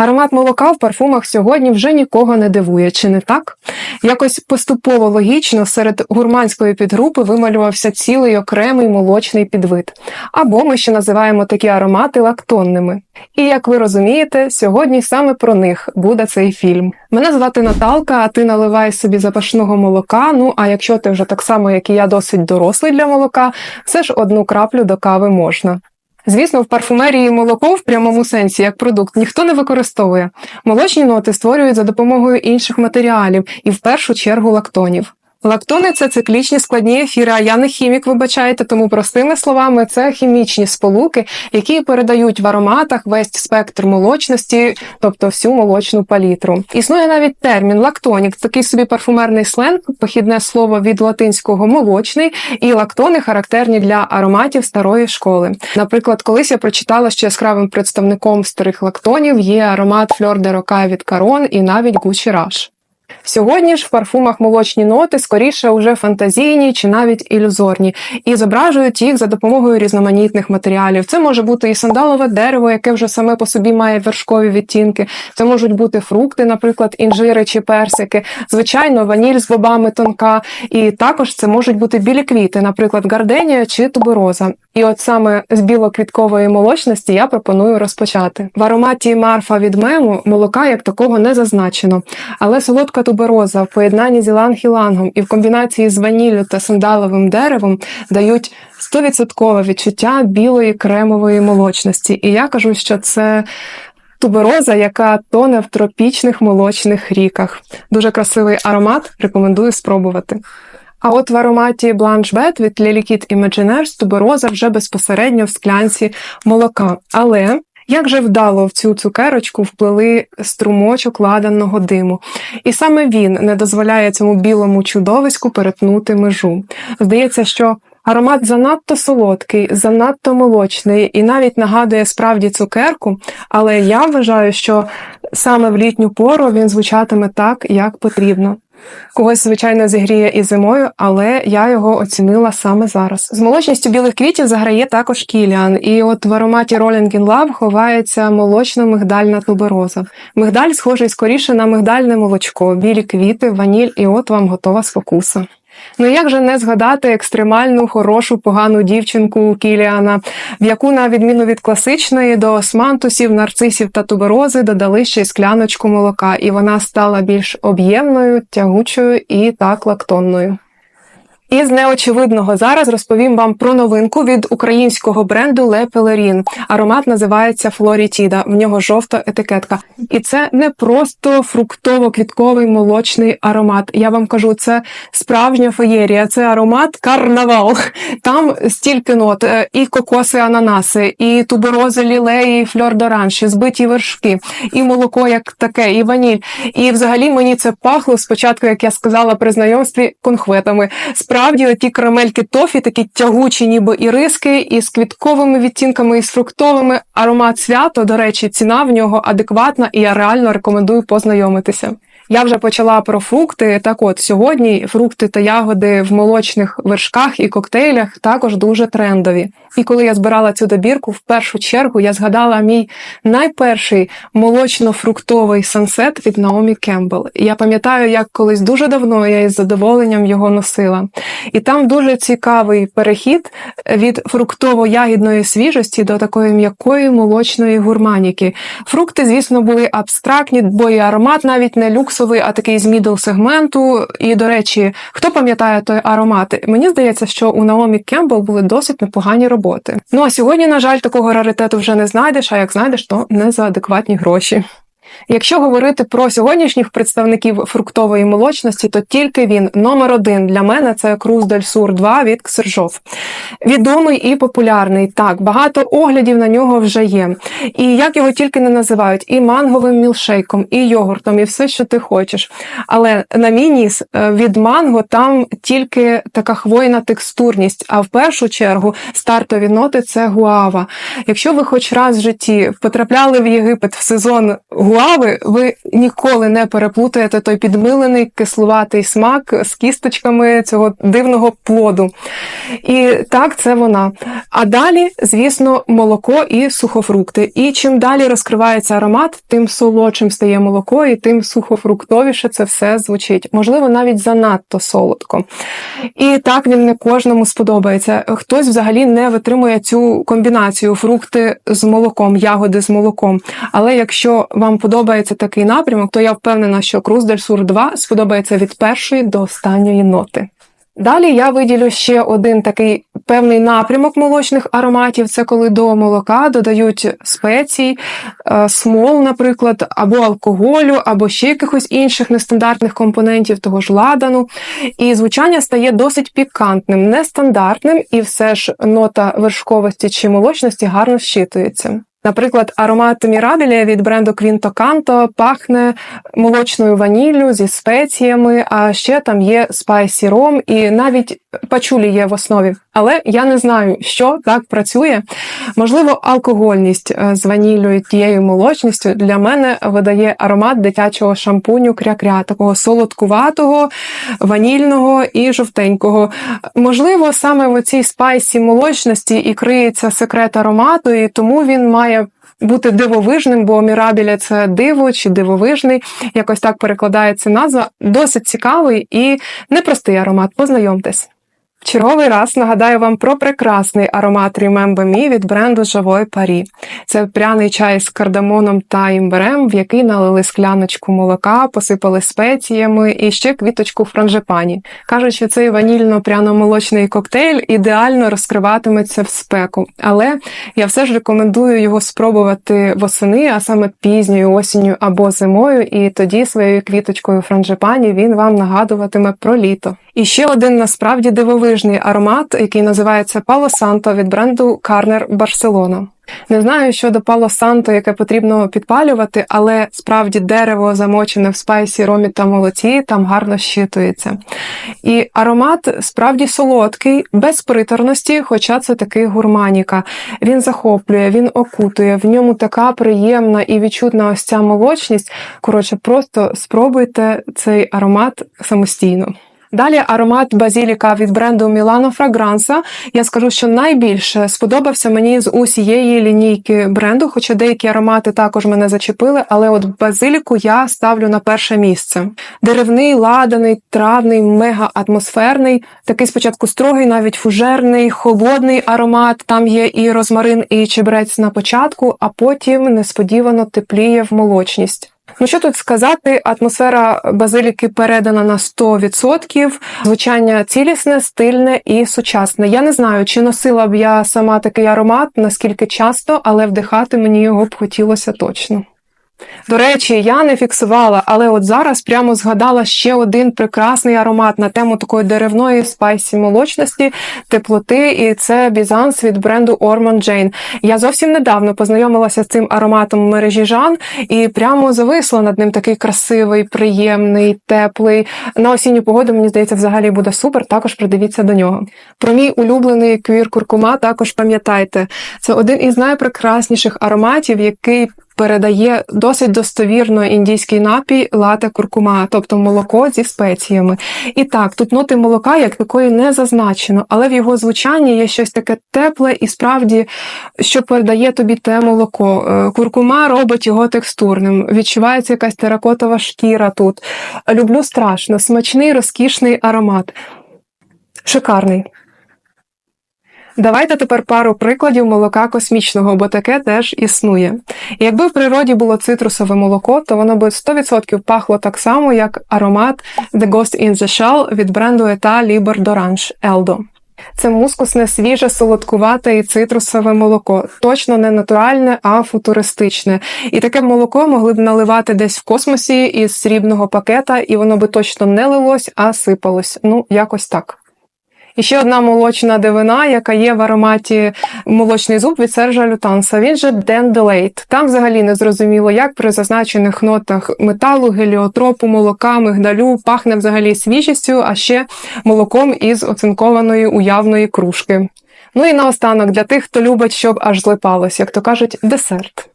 Аромат молока в парфумах сьогодні вже нікого не дивує, чи не так? Якось поступово логічно серед гурманської підгрупи вималювався цілий окремий молочний підвид. Або ми ще називаємо такі аромати лактонними. І як ви розумієте, сьогодні саме про них буде цей фільм. Мене звати Наталка, а ти наливай собі запашного молока. Ну а якщо ти вже так само, як і я, досить дорослий для молока, все ж одну краплю до кави можна. Звісно, в парфумерії молоко в прямому сенсі як продукт ніхто не використовує. Молочні ноти створюють за допомогою інших матеріалів і в першу чергу лактонів. Лактони це циклічні складні ефіри, а я не хімік, вибачайте, тому простими словами, це хімічні сполуки, які передають в ароматах весь спектр молочності, тобто всю молочну палітру. Існує навіть термін лактонік, такий собі парфумерний сленг, похідне слово від латинського молочний, і лактони характерні для ароматів старої школи. Наприклад, колись я прочитала, що яскравим представником старих лактонів є аромат Фльор де Рока від Карон і навіть Гучі Раш. Сьогодні ж в парфумах молочні ноти скоріше уже фантазійні чи навіть ілюзорні, і зображують їх за допомогою різноманітних матеріалів. Це може бути і сандалове дерево, яке вже саме по собі має вершкові відтінки. Це можуть бути фрукти, наприклад, інжири чи персики, звичайно, ваніль з бобами тонка, і також це можуть бути білі квіти, наприклад, гарденія чи тубероза. І от саме з білоквіткової молочності я пропоную розпочати. В ароматі Марфа від мему молока як такого не зазначено, але солодка тубероза в поєднанні з іланг-ілангом і в комбінації з ваніллю та сандаловим деревом дають 100% відчуття білої кремової молочності. І я кажу, що це. Тубероза, яка тоне в тропічних молочних ріках. Дуже красивий аромат, рекомендую спробувати. А от в ароматі Blanche Bed від Lily Kit Imaginaires тубероза вже безпосередньо в склянці молока. Але як же вдало в цю цукерочку вплили струмочок ладаного диму, і саме він не дозволяє цьому білому чудовиську перетнути межу. Здається, що аромат занадто солодкий, занадто молочний і навіть нагадує справді цукерку, але я вважаю, що саме в літню пору він звучатиме так, як потрібно. Когось, звичайно, зігріє і зимою, але я його оцінила саме зараз. З молочністю білих квітів заграє також кіліан, і от в ароматі Rolling in Love ховається молочно-мигдальна тубероза. Мигдаль схожий скоріше на мигдальне молочко, білі квіти, ваніль, і от вам готова спокуса. Ну як же не згадати екстремальну, хорошу, погану дівчинку Кіліана, в яку, на відміну від класичної, до османтусів, нарцисів та туберози додали ще й скляночку молока, і вона стала більш об'ємною, тягучою і так лактонною. Із неочевидного зараз розповім вам про новинку від українського бренду Le Pellerin. Аромат називається Флорітіда. В нього жовта етикетка. І це не просто фруктово-квітковий молочний аромат. Я вам кажу, це справжня феєрія, це аромат карнавал. Там стільки нот, е, і кокоси, ананаси, і туберози, лілеї, і фльор-доранші, збиті вершки, і молоко як таке, і ваніль. І взагалі мені це пахло спочатку, як я сказала при знайомстві, конхветами справді ті карамельки тофі, такі тягучі, ніби іриски, із квітковими відтінками, і з фруктовими. Аромат свято, до речі, ціна в нього адекватна, і я реально рекомендую познайомитися. Я вже почала про фрукти. Так от сьогодні фрукти та ягоди в молочних вершках і коктейлях також дуже трендові. І коли я збирала цю добірку, в першу чергу я згадала мій найперший молочно-фруктовий сансет від Наомі Кембл. Я пам'ятаю, як колись дуже давно я із задоволенням його носила. І там дуже цікавий перехід від фруктово-ягідної свіжості до такої м'якої молочної гурманіки. Фрукти, звісно, були абстрактні, бо і аромат навіть не люксовий, а такий з мідл сегменту. І, до речі, хто пам'ятає той аромат? Мені здається, що у Наомі Кембл були досить непогані роботи. Ну а сьогодні, на жаль, такого раритету вже не знайдеш, а як знайдеш, то не за адекватні гроші. Якщо говорити про сьогоднішніх представників фруктової молочності, то тільки він номер один для мене це Круз Дель Сур 2 від Ксержов. Відомий і популярний. Так, багато оглядів на нього вже є. І як його тільки не називають, і манговим мілшейком, і йогуртом, і все, що ти хочеш. Але на мій ніс е, від манго там тільки така хвойна текстурність. А в першу чергу стартові ноти це гуава. Якщо ви хоч раз в житті потрапляли в Єгипет в сезон гуави, кави, ви ніколи не переплутаєте той підмилений кислуватий смак з кісточками цього дивного плоду. І так, це вона. А далі, звісно, молоко і сухофрукти. І чим далі розкривається аромат, тим солодшим стає молоко, і тим сухофруктовіше це все звучить. Можливо, навіть занадто солодко. І так він не кожному сподобається. Хтось взагалі не витримує цю комбінацію фрукти з молоком, ягоди з молоком. Але якщо вам подобається такий напрямок, то я впевнена, що Круз Сур 2 сподобається від першої до останньої ноти. Далі я виділю ще один такий певний напрямок молочних ароматів. Це коли до молока додають спецій, е, смол, наприклад, або алкоголю, або ще якихось інших нестандартних компонентів, того ж ладану. І звучання стає досить пікантним, нестандартним, і все ж нота вершковості чи молочності гарно щитується. Наприклад, аромат Мірабілія від бренду Quinto Canto пахне молочною ваніллю зі спеціями, а ще там є спайсі ром і навіть пачулі є в основі. Але я не знаю, що так працює. Можливо, алкогольність е, з ваніллю і тією молочністю для мене видає аромат дитячого шампуню кря-кря, такого солодкуватого, ванільного і жовтенького. Можливо, саме в цій спайсі молочності і криється секрет аромату, і тому він має. Бути дивовижним, бо мірабіля це диво чи дивовижний, якось так перекладається назва. Досить цікавий і непростий аромат. Познайомтесь. В черговий раз нагадаю вам про прекрасний аромат Remember Me від бренду Живой Парі. Це пряний чай з кардамоном та імбирем, в який налили скляночку молока, посипали спеціями і ще квіточку франжипані. Кажуть, що цей ванільно-пряно-молочний коктейль ідеально розкриватиметься в спеку. Але я все ж рекомендую його спробувати восени, а саме пізньою осінню або зимою, і тоді своєю квіточкою франжипані він вам нагадуватиме про літо. І ще один насправді дивовижний аромат, який називається Пало Санто від бренду Карнер Барселона. Не знаю щодо Пало Санто, яке потрібно підпалювати, але справді дерево замочене в спайсі, ромі та молоці там гарно щитується. І аромат справді солодкий, без приторності, хоча це такий гурманіка. Він захоплює, він окутує, в ньому така приємна і відчутна ось ця молочність. Коротше, просто спробуйте цей аромат самостійно. Далі аромат базіліка від бренду Milano Fragranza. Я скажу, що найбільше сподобався мені з усієї лінійки бренду, хоча деякі аромати також мене зачепили, але от базиліку я ставлю на перше місце. Деревний, ладаний, травний, мега атмосферний, такий спочатку строгий, навіть фужерний, холодний аромат. Там є і розмарин, і чебрець на початку, а потім несподівано тепліє в молочність. Ну що тут сказати? Атмосфера базиліки передана на 100%. Звучання цілісне, стильне і сучасне. Я не знаю, чи носила б я сама такий аромат, наскільки часто, але вдихати мені його б хотілося точно. До речі, я не фіксувала, але от зараз прямо згадала ще один прекрасний аромат на тему такої деревної спайсі молочності, теплоти, і це бізанс від бренду Ormond Jane. Я зовсім недавно познайомилася з цим ароматом в мережі Жан і прямо зависла над ним такий красивий, приємний, теплий. На осінню погоду, мені здається, взагалі буде супер. Також придивіться до нього. Про мій улюблений квір куркума також пам'ятайте. Це один із найпрекрасніших ароматів, який передає досить достовірно індійський напій лате куркума, тобто молоко зі спеціями. І так, тут ноти молока як такої не зазначено, але в його звучанні є щось таке тепле і справді, що передає тобі те молоко. Е, куркума робить його текстурним. Відчувається якась теракотова шкіра тут. Люблю страшно, смачний, розкішний аромат. Шикарний. Давайте тепер пару прикладів молока космічного, бо таке теж існує. І якби в природі було цитрусове молоко, то воно би 100% пахло так само, як аромат The Ghost in the Shell від бренду Eta Liber d'Orange Eldo. Це мускусне, свіже, солодкувате і цитрусове молоко. Точно не натуральне, а футуристичне. І таке молоко могли б наливати десь в космосі із срібного пакета, і воно би точно не лилось, а сипалось. Ну, якось так. І ще одна молочна дивина, яка є в ароматі молочний зуб від Сержа Лютанса. Він же Денделейт. Там взагалі не зрозуміло, як при зазначених нотах металу, геліотропу, молока, мигдалю пахне взагалі свіжістю, а ще молоком із оцинкованої уявної кружки. Ну і наостанок для тих, хто любить, щоб аж злипалось, як то кажуть, десерт.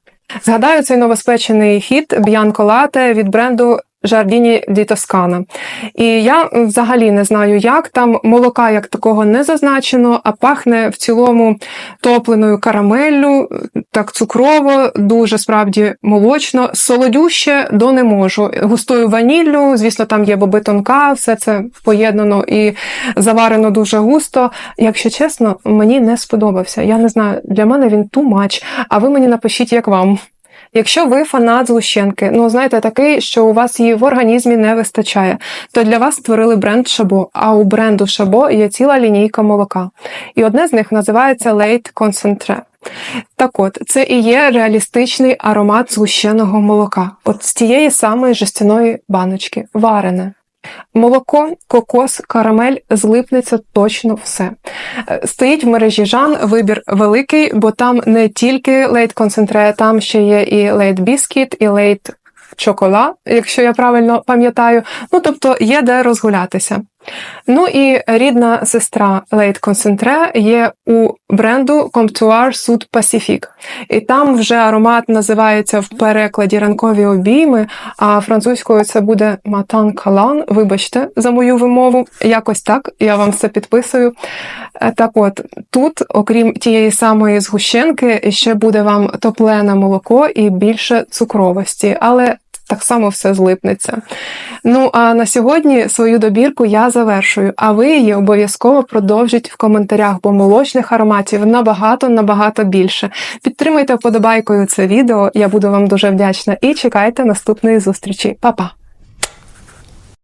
Згадаю цей новоспечений хіт Б'янко Лате від бренду Жардіні Ді Тоскана. І я взагалі не знаю, як там молока як такого не зазначено, а пахне в цілому топленою карамеллю, так цукрово, дуже справді молочно, солодюще до не можу. Густою ваніллю, звісно, там є боби тонка, все це поєднано і заварено дуже густо. Якщо чесно, мені не сподобався. Я не знаю, для мене він much, а ви мені напишіть, як вам. Якщо ви фанат злущенки, ну знаєте, такий, що у вас її в організмі не вистачає, то для вас створили бренд Шабо. А у бренду Шабо є ціла лінійка молока. І одне з них називається Late Concentrate. Так от, це і є реалістичний аромат згущеного молока. От з тієї самої жестяної баночки, варене. Молоко, кокос, карамель злипнеться точно все. Е, Стоїть в мережі Жан вибір великий, бо там не тільки лейт концентре, там ще є і лейт біскіт, і лейт чокола, якщо я правильно пам'ятаю. Ну тобто є де розгулятися. Ну і рідна сестра Late Concentré є у бренду Comptoir Sud Pacific. І там вже аромат називається в перекладі ранкові обійми, а французькою це буде Matin Calan. Вибачте за мою вимову. Якось так, я вам все підписую. Е, Так от, тут, окрім тієї самої згущенки, ще буде вам топлене молоко і більше цукровості, але так само все злипнеться. Ну а на сьогодні свою добірку я завершую, а ви її обов'язково продовжіть в коментарях, бо молочних ароматів набагато набагато більше. Підтримайте вподобайкою це відео, я буду вам дуже вдячна і чекайте наступної зустрічі. Па-па!